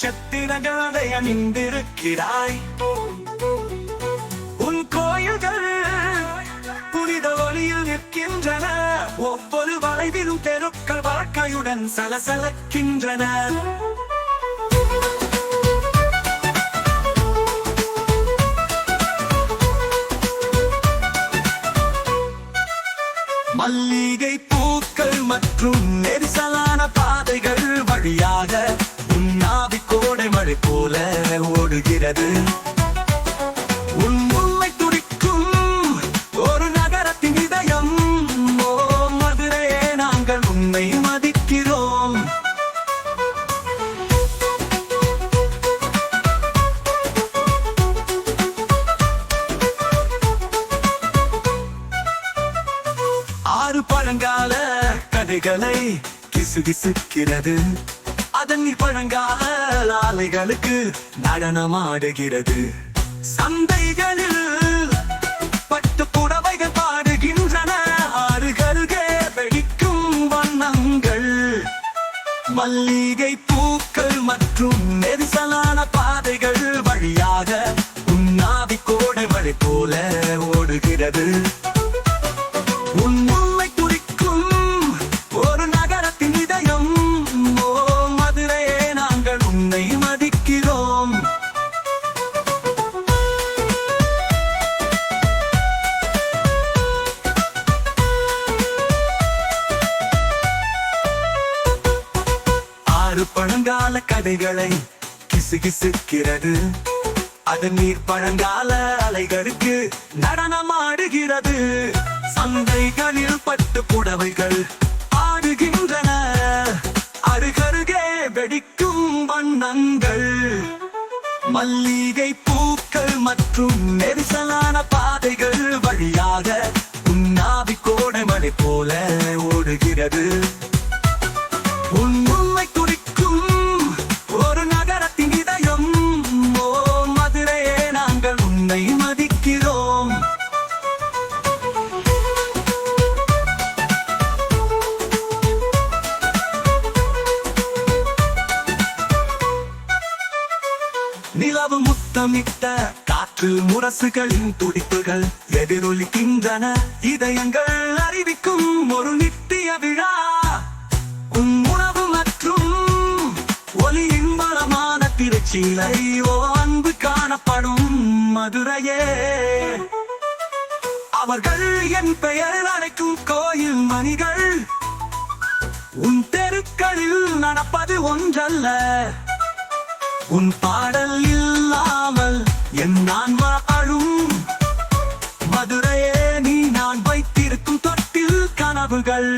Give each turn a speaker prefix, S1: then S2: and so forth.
S1: நட்சத்திரங்களை அணிந்திருக்கிறாய். உன் கோயில்கள் புனித ஒளியில் நிற்கின்றன. ஒவ்வொரு வளைவிலும் தெருக்கள் வாழ்க்கையுடன் சலசலக்கின்றன. மல்லிகை பூக்கள் மற்றும் நெரிசலான பாதைகள் வழியாக கோடை போல ஓடுகிறது. உன் முல்லை துடிக்கும் ஒரு நகரத்தின் இதயம். ஓ மதுரையே நாங்கள் உண்மை மதிக்கிறோம். ஆறு பழங்கால கதைகளை கிசுகிசுக்கிறது. அதன் நீர் பழங்கால ஆலைகளுக்கு நடனமாடுகிறது. சந்தைகளில் பட்டு புடவைகள் பாடுகின்றன ஆறுகளுகே வெடிக்கும் வண்ணங்கள். மல்லிகை பூக்கள் மற்றும் நெரிசலான பாதைகள் வழியாக உன்னாவி கோடை மழை போல ஓடுகிறது. உன் ஆறு பழங்கால கதைகளை கிசுகிசுக்கிறது அது நீர் பழங்கால அலைகளுக்கு நடனமாடுகிறது சந்தைகளில் பட்டு புடவைகள் ஆடுகின்றன. அருகருகே வெடிக்கும் வண்ணங்கள். மல்லிகை பூக்கள் மற்றும் நெரிசலான பாதைகள் வழியாக உன்னாவி கோடைமலை போல ஓடுகிறது. நிலவு முத்தமிட்ட காற்று முரசுகளின் துடிப்புகள் எதிரொலிக்கின்றன இதயங்கள் அறிவிக்கும் ஒரு நித்திய விழா. உன் உணவு மற்றும் ஒளியின் பலமான திருச்சிலை ஓ அன்பு காணப்படும் மதுரையே. அவர்கள் என் பெயர் அழைக்கும் கோயில் மணிகள். உன் தெருக்களில் நடப்பது ஒன்றல்ல. உன் பாடல் இல்லாமல் என் நான் அழும் மதுரையே நீ நான் வைத்திருக்கும் தொட்டில் கனவுகள்.